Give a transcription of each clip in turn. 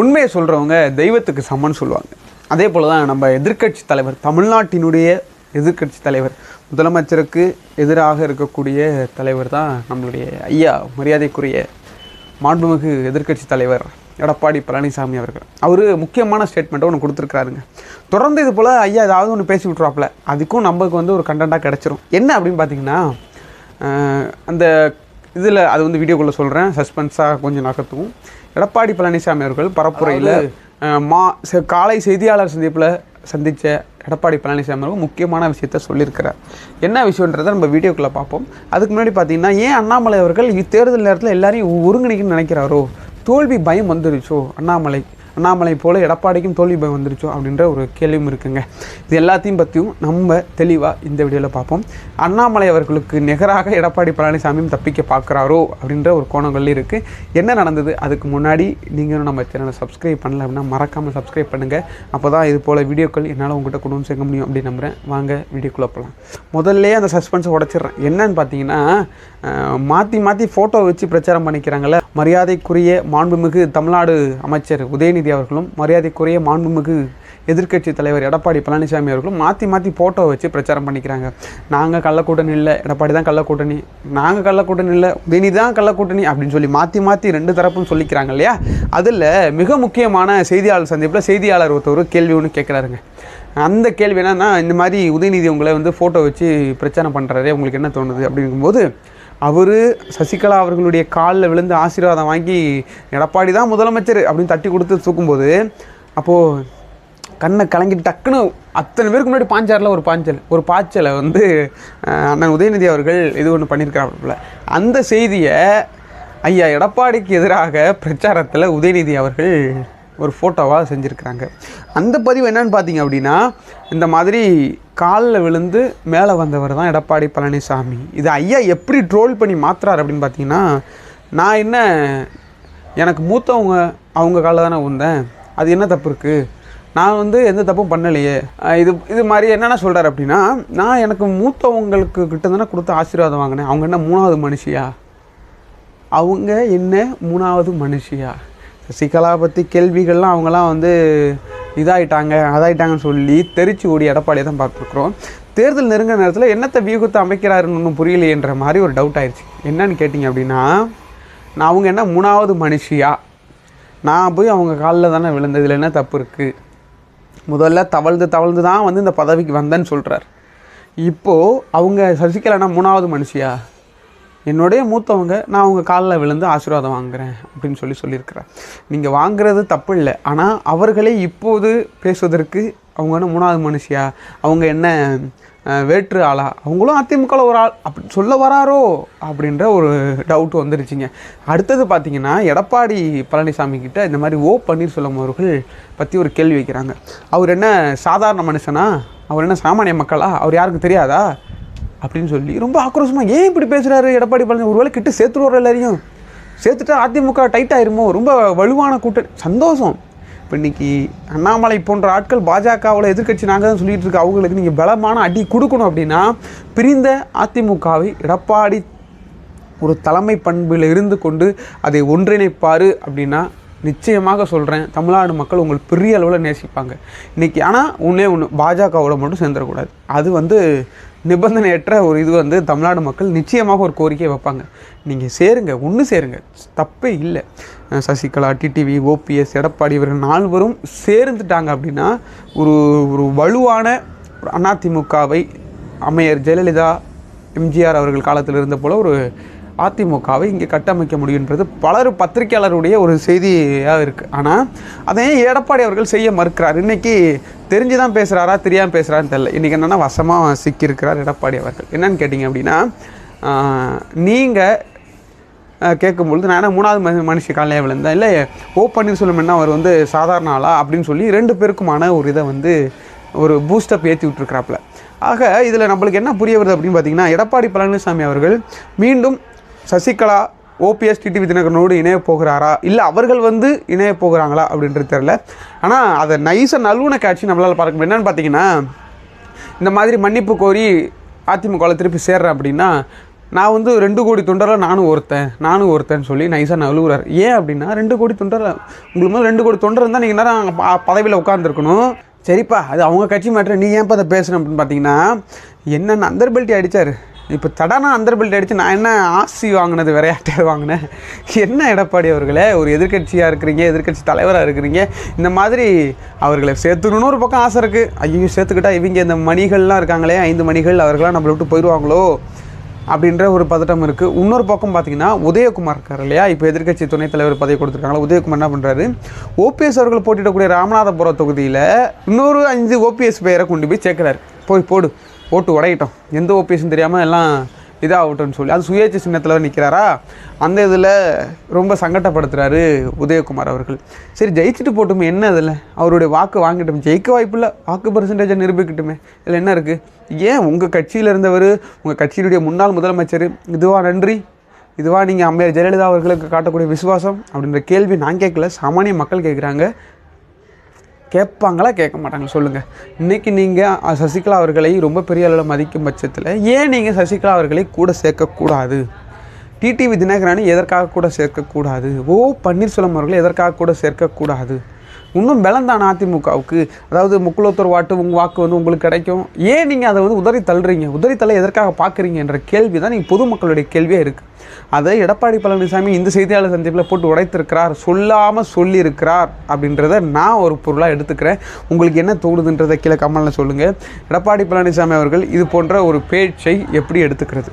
உண்மையை சொல்கிறவங்க தெய்வத்துக்கு சமன் சொல்லுவாங்க. அதே போல் தான் நம்ம எதிர்க்கட்சி தலைவர் தமிழ்நாட்டினுடைய எதிர்க்கட்சி தலைவர் முதலமைச்சருக்கு எதிராக இருக்கக்கூடிய தலைவர் தான் நம்மளுடைய ஐயா மரியாதைக்குரிய மாண்புமிகு எதிர்க்கட்சி தலைவர் எடப்பாடி பழனிசாமி அவர்கள். அவர் முக்கியமான ஸ்டேட்மெண்ட்டை ஒன்று கொடுத்துருக்காருங்க தொடர்ந்து இது போல் ஐயா ஏதாவது ஒன்று பேசி விட்ருவாப்புல அதுக்கும் நமக்கு வந்து ஒரு கண்டென்ட்டாக கிடச்சிரும். என்ன அப்படின்னு பார்த்தீங்கன்னா அந்த இதில் அது வந்து வீடியோக்குள்ளே சொல்கிறேன் சஸ்பென்ஸாக கொஞ்சம் நகர்த்துவோம். எடப்பாடி பழனிசாமி அவர்கள் பரப்புரையில் மா செ- காலை செய்தியாளர் சந்திப்பில் சந்தித்த எடப்பாடி பழனிசாமி அவர்கள் முக்கியமான விஷயத்த சொல்லியிருக்கிறார். என்ன விஷயன்றதை நம்ம வீடியோக்குள்ளே பார்ப்போம். அதுக்கு முன்னாடி பார்த்தீங்கன்னா ஏன் அண்ணாமலை அவர்கள் இத்தேர்தல் நேரத்தில் எல்லாரையும் ஒருங்கிணைக்கணும்னு நினைக்கிறாரோ? தோல்வி பயம் வந்துருச்சோ அண்ணாமலை? அண்ணாமலை போல் எடப்பாடிக்கும் தோல்வி பயம் வந்துருச்சோ அப்படின்ற ஒரு கேள்வியும் இருக்குங்க. இது எல்லாத்தையும் பற்றியும் நம்ம தெளிவாக இந்த வீடியோவில் பார்ப்போம். அண்ணாமலை அவர்களுக்கு நிகராக எடப்பாடி பழனிசாமியும் தப்பிக்க பார்க்குறாரோ அப்படின்ற ஒரு கோணங்கள் இருக்குது என்ன நடந்தது? அதுக்கு முன்னாடி நீங்களும் நம்ம சேனலை சப்ஸ்கிரைப் பண்ணல அப்படின்னா மறக்காமல் சப்ஸ்கிரைப் பண்ணுங்கள் அப்போ தான் இது போல் வீடியோக்கள் என்னால் உங்கள்கிட்ட கொண்டு வந்து சேர்க்க முடியும் அப்படின்னு நம்புகிறேன் வாங்க வீடியோக்குள்ளே போகலாம் முதல்ல அந்த சஸ்பென்ஸை உடச்சிடுறேன். என்னன்னு பார்த்தீங்கன்னா மாற்றி மாற்றி ஃபோட்டோ வச்சு பிரச்சாரம் பண்ணிக்கிறாங்களே மரியாதைக்குரிய மாண்புமிகு தமிழ்நாடு அமைச்சர் உதயநிதி அவர்களும் மரியாதைக்குரிய மாண்புமிகு எதிர்க்கட்சி தலைவர் எடப்பாடி பழனிசாமி அவர்களும் மாற்றி மாற்றி ஃபோட்டோ வச்சு பிரச்சாரம் பண்ணிக்கிறாங்க. நாங்கள் கள்ளக்கூட்டணி இல்லை எடப்பாடி தான் கள்ளக்கூட்டணி. நாங்கள் கள்ளக்கூட்டணி இல்லை உதயநிதி தான் கள்ளக்கூட்டணி அப்படின்னு சொல்லி மாற்றி மாற்றி ரெண்டு தரப்பும் சொல்லிக்கிறாங்க இல்லையா? அதில் மிக முக்கியமான செய்தியாளர் சந்திப்பில் செய்தியாளர் ஒருத்தர் கேள்வி ஒன்று கேட்குறாருங்க அந்த கேள்வி என்னன்னா இந்த மாதிரி உதயநிதி உங்களை வந்து ஃபோட்டோ வச்சு பிரச்சாரம் பண்ணுறாரு உங்களுக்கு என்ன தோணுது? அப்படிங்கும்போது அவர் சசிகலா அவர்களுடைய காலில் விழுந்து ஆசீர்வாதம் வாங்கி எடப்பாடி தான் முதலமைச்சர் அப்படின்னு தட்டி கொடுத்து தூக்கும்போது அப்போது கண்ணை கலங்கிட்டு டக்குன்னு அத்தனை பேருக்கு முன்னாடி பாஞ்சாரில் ஒரு பாஞ்சல். ஒரு பாய்ச்சலை வந்து அண்ணன் உதயநிதி அவர்கள் இது ஒன்று பண்ணியிருக்காப்புல அந்த செய்தியை ஐயா எடப்பாடிக்கு எதிராக பிரச்சாரத்தில் உதயநிதி அவர்கள் ஒரு ஃபோட்டோவாக செஞ்சுருக்கிறாங்க. அந்த பதிவு என்னன்னு பார்த்தீங்க அப்படின்னா இந்த மாதிரி காலில் விழுந்து மேலே வந்தவர் தான் எடப்பாடி பழனிசாமி. இது ஐயா எப்படி ட்ரோல் பண்ணி மாத்துறாரு அப்படின்னு பார்த்தீங்கன்னா நான் என்ன எனக்கு மூத்தவங்க அவங்க காலில் தானே வந்தேன் அது என்ன தப்பு இருக்குது நான் வந்து எந்த தப்பும் பண்ணலையே. இது இது மாதிரி என்னென்ன சொல்கிறார் அப்படின்னா நான் எனக்கு மூத்தவங்களுக்கு கிட்ட தானே கொடுத்து ஆசீர்வாதம் வாங்கினேன். அவங்க என்ன மூணாவது மனுஷியா? அவங்க என்ன மூணாவது மனுஷியா? சசிகலா பற்றி கேள்விகள்லாம் அவங்களாம் வந்து இதாகிட்டாங்க அதாயிட்டாங்கன்னு சொல்லி தெரிச்சு ஓடி எடப்பாடியை தான் பார்த்துருக்குறோம். தேர்தல் நெருங்க நேரத்தில் என்னத்தை வியூகத்தை அமைக்கிறாருன்னு ஒன்றும் புரியலையேன்ற மாதிரி ஒரு டவுட் ஆயிடுச்சு என்னன்னு கேட்டிங்க அப்படின்னா நான் அவங்க என்ன மூணாவது மனுஷியா? நான் போய் அவங்க காலில் தானே விழுந்ததில் என்ன தப்பு இருக்குது முதல்ல தவழ்ந்து தவழ்ந்து தான் வந்து இந்த பதவிக்கு வந்தேன்னு சொல்கிறார் இப்போது அவங்க சசிகலானா மூணாவது மனுஷியா? என்னுடைய மூத்தவங்க நான் அவங்க காலில் விழுந்து ஆசீர்வாதம் வாங்குறேன் அப்படின்னு சொல்லி சொல்லியிருக்கிறேன் நீங்கள் வாங்குறது தப்பு இல்லை. ஆனால் அவர்களே இப்போது பேசுவதற்கு அவங்க என்ன மூணாவது மனுஷியா? அவங்க என்ன வேற்று ஆளா? அவங்களும் அதிமுகவில் ஒரு ஆள். அப்படி சொல்ல வராரோ? அப்படின்ற ஒரு டவுட் வந்துருச்சுங்க. அடுத்தது பார்த்தீங்கன்னா எடப்பாடி பழனிசாமி கிட்ட இந்த மாதிரி ஓ பன்னீர்செல்வம் அவர்கள் பற்றி ஒரு கேள்வி வைக்கிறாங்க. அவர் என்ன சாதாரண மனுஷனா? அவர் என்ன சாமானிய மக்களா? அவர் யாருக்கு தெரியாதா? அப்படின்னு சொல்லி ரொம்ப ஆக்ரோஷமாக ஏன் இப்படி பேசுகிறாரு எடப்பாடி பழனிசாமி ஒருவேளை கிட்ட சேர்த்துருவார் எல்லாரையும்? சேர்த்துட்டா அதிமுக டைட் ஆயிருமோ? ரொம்ப வலுவான கூட்டணி. சந்தோஷம். இப்போ இன்றைக்கி அண்ணாமலை போன்ற ஆட்கள் பாஜகவில் எதிர்க்கட்சி நாங்கள் தான் சொல்லிகிட்டு இருக்க அவங்களுக்கு நீங்கள் பலமான அடி கொடுக்கணும் அப்படின்னா பிரிந்த அதிமுகவை எடப்பாடி ஒரு தலைமை பண்பில் இருந்து கொண்டு அதை ஒன்றிணைப்பார் அப்படின்னா நிச்சயமாக சொல்கிறேன் தமிழ்நாடு மக்கள் உங்களுக்கு பெரிய அளவில் நேசிப்பாங்க. இன்றைக்கி ஆனால் ஒன்றே ஒன்று பாஜகவோட மட்டும் சேர்ந்துடக்கூடாது அது வந்து நிபந்தனையற்ற ஒரு இது வந்து தமிழ்நாடு மக்கள் நிச்சயமாக ஒரு கோரிக்கை வைப்பாங்க. நீங்கள் சேருங்க ஒன்று சேருங்க தப்பே இல்லை. சசிகலா டிடிவி ஓபிஎஸ் எடப்பாடி இவர்கள் நால்வரும் சேர்ந்துட்டாங்க அப்படின்னா ஒரு ஒரு வலுவான ஒரு அதிமுகவை அமையர் ஜெயலலிதா எம்ஜிஆர் அவர்கள் காலத்தில் இருந்த போல் ஒரு அதிமுகவை இங்கே கட்டமைக்க முடியுன்றது பலர் பத்திரிகையாளருடைய ஒரு செய்தியாக இருக்குது ஆனால் அதை ஏன் எடப்பாடி அவர்கள் செய்ய மறுக்கிறார்? இன்றைக்கி தெரிஞ்சு தான் பேசுகிறாரா தெரியாமல் பேசுகிறான்னு தெரில இன்றைக்கி என்னென்னா வசமாக சிக்கியிருக்கிறார் எடப்பாடி அவர்கள். என்னன்னு கேட்டிங்க அப்படின்னா நீங்கள் கேட்கும்பொழுது நான் என்ன மூணாவது மனுஷன் மனுஷ காலையாக விழுந்தேன் இல்லை ஓ பன்னீர்செல்வம் என்ன அவர் வந்து சாதாரண ஆளா? அப்படின்னு சொல்லி ரெண்டு பேருக்குமான ஒரு இதை வந்து ஒரு பூஸ்டப் ஏற்றி விட்டுருக்கிறாப்புல. ஆக இதில் நம்மளுக்கு என்ன புரிய வருது அப்படின்னு பார்த்தீங்கன்னா எடப்பாடி பழனிசாமி அவர்கள் மீண்டும் சசிகலா ஓபிஎஸ் டிடிவி தினகரனோடு இணைய போகிறாரா? இல்லை அவர்கள் வந்து இணைய போகிறாங்களா அப்படின்றது தெரில ஆனால் அதை நைஸாக நல்லூன காட்சி நம்மளால் பார்க்க முடியும். என்னன்னு பார்த்தீங்கன்னா இந்த மாதிரி மன்னிப்பு கோரி அதிமுகவில் திருப்பி சேர்றேன் அப்படின்னா நான் வந்து ரெண்டு கோடி தொண்டரில் நானும் ஒருத்தன் நானும் ஒருத்தன் சொல்லி நைஸாக நழுவுறார். ஏன் அப்படின்னா ரெண்டு கோடி தொண்டர் உங்களுக்கு மேலே ரெண்டு கோடி தொண்டர் இருந்தால் நீங்கள் நேரம் பதவியில் உட்காந்துருக்கணும் சரிப்பா அது அவங்க கட்சி மாற்ற நீ ஏன்ப்பா அதை பேசுகிறேன் அப்படின்னு பார்த்தீங்கன்னா என்னென்ன நந்தர்பல்ட்டி அடித்தார் இப்போ தடானா அந்தர் பில்ட் அடித்து நான் என்ன ஆசி வாங்கினது விளையாட்டு வாங்கினேன் என்ன எடப்பாடி அவர்களே ஒரு எதிர்க்கட்சியாக இருக்கிறீங்க எதிர்க்கட்சி தலைவராக இருக்கிறீங்க இந்த மாதிரி அவர்களை சேர்த்துக்கணும்னு ஒரு பக்கம் ஆசை இருக்குது ஐயோ சேர்த்துக்கிட்டா இவங்க இந்த மணிகள்லாம் இருக்காங்களே ஐந்து மணிகள் அவர்களாம் நம்மளை விட்டு போயிடுவாங்களோ அப்படின்ற ஒரு பதட்டம் இருக்குது இன்னொரு பக்கம் பார்த்தீங்கன்னா உதயகுமார் இருக்கார் இல்லையா? இப்போ எதிர்க்கட்சி துணைத் தலைவர் பதவி கொடுத்துருக்காங்களா? உதயகுமார் என்ன பண்ணுறாரு ஓபிஎஸ் அவர்கள் போட்டியிடக்கூடிய ராமநாதபுரம் தொகுதியில் இன்னொரு அஞ்சு ஓபிஎஸ் பேரை கொண்டு போய் சேர்க்குறாரு. போய் போடு. ஓட்டு உடையிட்டோம். எந்த ஓபிஎஸ்ன்னு தெரியாமல் எல்லாம் இதாகட்டும்னு சொல்லி. அது சுயேட்சை சின்னத்தில் நிற்கிறாரா அந்த இதில் ரொம்ப சங்கடப்படுத்துகிறாரு உதயகுமார் அவர்கள். சரி ஜெயிச்சுட்டு போட்டுமே என்ன இதில்? அவருடைய வாக்கு வாங்கிட்டோம். ஜெயிக்க வாய்ப்பில்லை. வாக்கு பர்சன்டேஜை நிரூபிக்கட்டுமே. இதில் என்ன இருக்குது ஏன் உங்கள் கட்சியில் இருந்தவர் உங்கள் கட்சியினுடைய முன்னாள் முதலமைச்சர் இதுவா நன்றி. இதுவா நீங்கள் அம்மையார் ஜெயலலிதா அவர்களுக்கு காட்டக்கூடிய விசுவாசம் அப்படின்ற கேள்வி நான் கேட்கல. சாமானிய மக்கள் கேட்குறாங்க. கேட்பாங்களா? கேட்க மாட்டாங்களா? சொல்லுங்கள் இன்றைக்கி நீங்கள் சசிகலா அவர்களை ரொம்ப பெரிய அளவில் மதிக்கும் பட்சத்தில் ஏன் நீங்கள் சசிகலா அவர்களை கூட சேர்க்கக்கூடாது? டிடிவி தினகரனை எதற்காக கூட சேர்க்கக்கூடாது? ஓ பன்னீர்செல்வம் அவர்களை எதற்காக கூட சேர்க்கக்கூடாது? இன்னும் பலந்தான் அதிமுகவுக்கு அதாவது முக்குலத்தோர் வாட்டு உங்கள் வாக்கு வந்து உங்களுக்கு கிடைக்கும். ஏன் நீங்கள் அதை வந்து உதறி தள்ளுறீங்க? உதறி தள்ள எதற்காக பார்க்குறீங்க என்ற கேள்வி தான் நீங்கள் பொதுமக்களுடைய கேள்வியாக இருக்குது அதை எடப்பாடி பழனிசாமி இந்த செய்தியாளர் சந்திப்பில் போட்டு உடைத்திருக்கிறார். சொல்லாமல் சொல்லியிருக்கிறார் அப்படின்றத நான் ஒரு பொருளாக எடுத்துக்கிறேன். உங்களுக்கு என்ன தோணுதுன்றதை கீழே கமலில் சொல்லுங்கள் எடப்பாடி பழனிசாமி அவர்கள் இது போன்ற ஒரு பேச்சை எப்படி எடுத்துக்கிறது?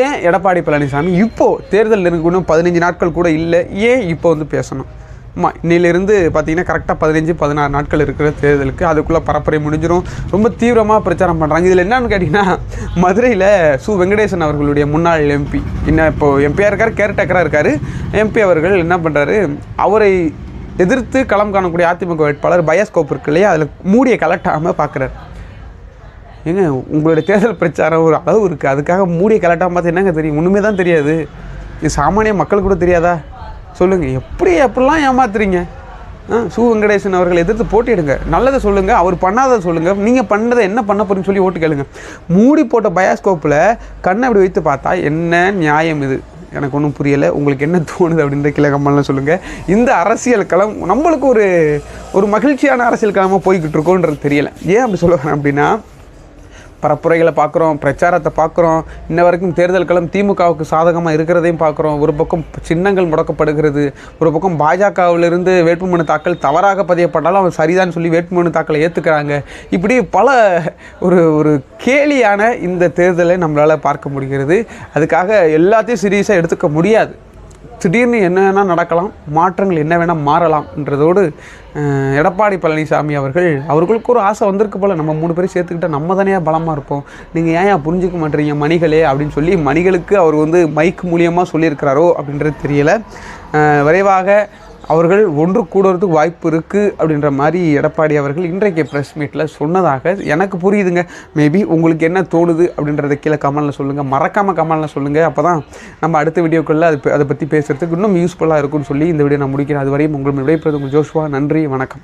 ஏன் எடப்பாடி பழனிசாமி இப்போது தேர்தல் நெருங்கணும் பதினஞ்சு நாட்கள் கூட இல்லை ஏன் இப்போ வந்து பேசணும்? ஆமாம் இன்னிலிருந்து பார்த்தீங்கன்னா கரெக்டாக பதினஞ்சு பதினாறு நாட்கள் இருக்கிற தேர்தலுக்கு அதுக்குள்ளே பரப்புரை முடிஞ்சிடும் ரொம்ப தீவிரமாக பிரச்சாரம் பண்ணுறாங்க இதில் என்னன்னு கேட்டிங்கன்னா மதுரையில் சு. வெங்கடேசன் அவர்களுடைய முன்னாள் எம்பி என்ன இப்போது எம்பியாக இருக்கார் கேர்டேக்கராக இருக்கார். எம்பி அவர்கள் என்ன பண்ணுறாரு அவரை எதிர்த்து களம் காணக்கூடிய அதிமுக வேட்பாளர் பயோஸ்கோப் இருக்கு இல்லையா? அதில் மூடியை கலட்டாமல் பார்க்குறாரு ஏங்க உங்களுடைய தேர்தல் பிரச்சாரம் ஒரு அளவு இருக்குது அதுக்காக மூடியை கலட்டாமல் பார்த்து என்னங்க தெரியும்? ஒன்றுமே தான் தெரியாது. இது சாமானிய மக்களுக்கு கூட தெரியாதா? சொல்லுங்கள் எப்படி எப்படிலாம் ஏமாத்துறீங்க? ஆ சு வெங்கடேசன் அவர்கள் எதிர்த்து போட்டிடுங்க நல்லதை சொல்லுங்கள் அவர் பண்ணாததை சொல்லுங்கள் நீங்கள் பண்ணதை என்ன பண்ண போறீங்கன்னு சொல்லி ஓட்டு கேளுங்க. மூடி போட்ட பயாஸ்கோப்பில் கண்ணை அப்படி வைத்து பார்த்தா என்ன நியாயம் இது? எனக்கு ஒன்றும் புரியலை. உங்களுக்கு என்ன தோணுது அப்படின்ற கிழக்கம்மெல்லாம் சொல்லுங்கள் இந்த அரசியல் களம் நம்மளுக்கு ஒரு ஒரு மகிழ்ச்சியான அரசியல் களமாக போய்கிட்டு இருக்கோன்றது தெரியலை. ஏன் அப்படி சொல்லுவேன் அப்படின்னா பரப்புரைகளை பார்க்குறோம் பிரச்சாரத்தை பார்க்குறோம். இன்ன வரைக்கும் தேர்தல் களம் திமுகவுக்கு சாதகமாக இருக்கிறதையும் பார்க்குறோம். ஒரு பக்கம் சின்னங்கள் முடக்கப்படுகிறது. ஒரு பக்கம் பாஜகவிலிருந்து வேட்புமனு தாக்கல் தவறாக பதியப்பட்டாலும் அவன் சரிதான் சொல்லி வேட்புமனு தாக்கலை ஏற்றுக்கிறாங்க இப்படி பல ஒரு ஒரு கேலியான இந்த தேர்தலை நம்மளால் பார்க்க முடிகிறது. அதுக்காக எல்லாத்தையும் சீரியஸாக எடுத்துக்க முடியாது. திடீர்னு என்ன வேணால் நடக்கலாம் மாற்றங்கள் என்ன வேணால் மாறலாம்ன்றதோடு எடப்பாடி பழனிசாமி அவர்கள் அவர்களுக்கு ஒரு ஆசை வந்திருக்கு போல். நம்ம மூணு பேரும் சேர்த்துக்கிட்டால் நம்ம தானே பலமாக இருப்போம்? நீங்கள் ஏன் புரிஞ்சுக்க மாட்டீங்க மணிகளே அப்படின்னு சொல்லி மணிகளுக்கு அவர் வந்து மைக் மூலியமாக சொல்லியிருக்கிறாரோ அப்படின்றது தெரியலை. விரைவாக அவர்கள் ஒன்று கூடுறதுக்கு வாய்ப்பு இருக்குது அப்படின்ற மாதிரி எடப்பாடி அவர்கள் இன்றைக்கு ப்ரெஸ் மீட்டில் சொன்னதாக எனக்கு புரியுதுங்க. மேபி உங்களுக்கு என்ன தோணுது அப்படின்றத கீழே கமலில் சொல்லுங்கள் மறக்காமல் கமலில் சொல்லுங்கள் அப்போ தான் நம்ம அடுத்த வீடியோக்களில் அது அதை பற்றி பேசுகிறதுக்கு இன்னும் யூஸ்ஃபுல்லாக இருக்கும்னு சொல்லி இந்த வீடியோ நான் முடிக்கிறேன். அது வரையும் உங்கள் விடைபெறுவது உங்கள் ஜோஷ்வா. நன்றி. வணக்கம்.